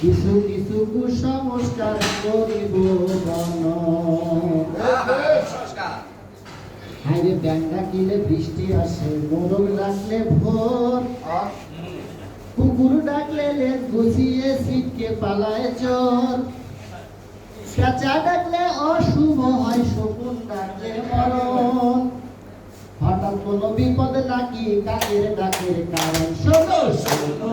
কিছু কিছু কুসংস্কার করিব হাইরে ব্যাং ডাকিলে বৃষ্টি আসে মোরগ ডাকলে ভোর কুকুর ডাকলে লেজ গুছিয়ে সিটকে পালায় চোর পেঁচা ডাকলে অশুভ হয় শকুন ডাকলে মরণ। হঠাৎ কোনো বিপদ নাকি, কাকের ডাকের কারণ শোনো শোনো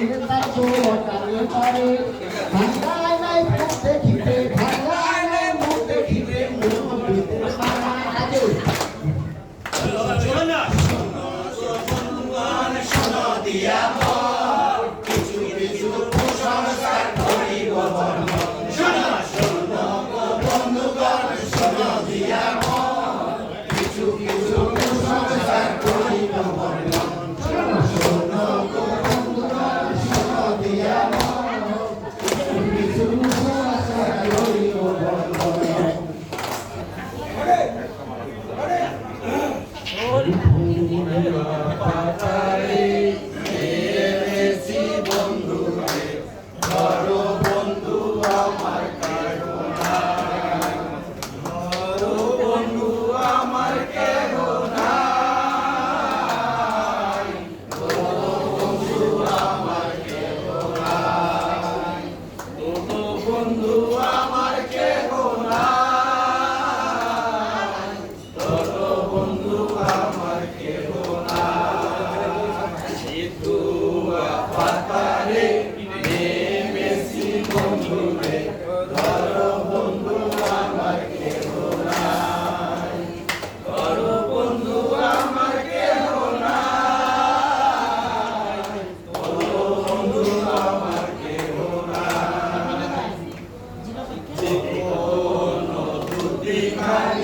ഇരുത്തൂട്ടറിയുത്തൊരു Amen.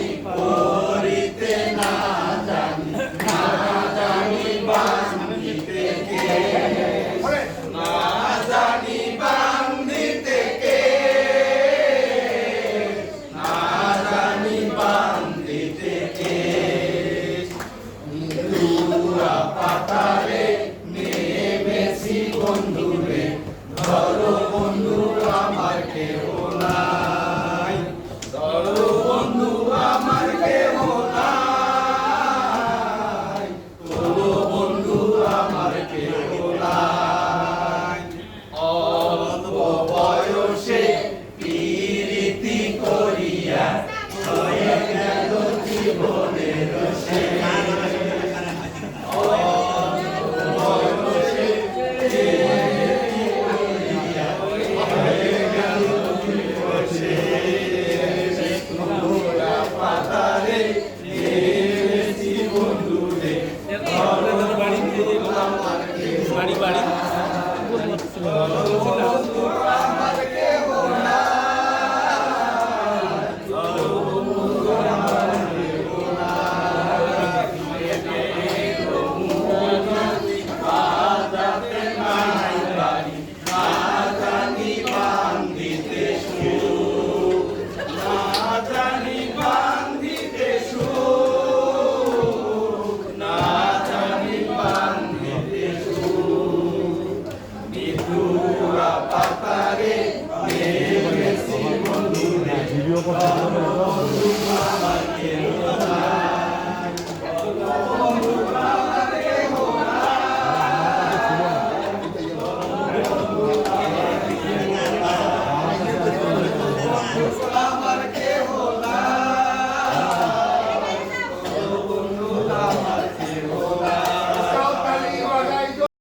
poderosa.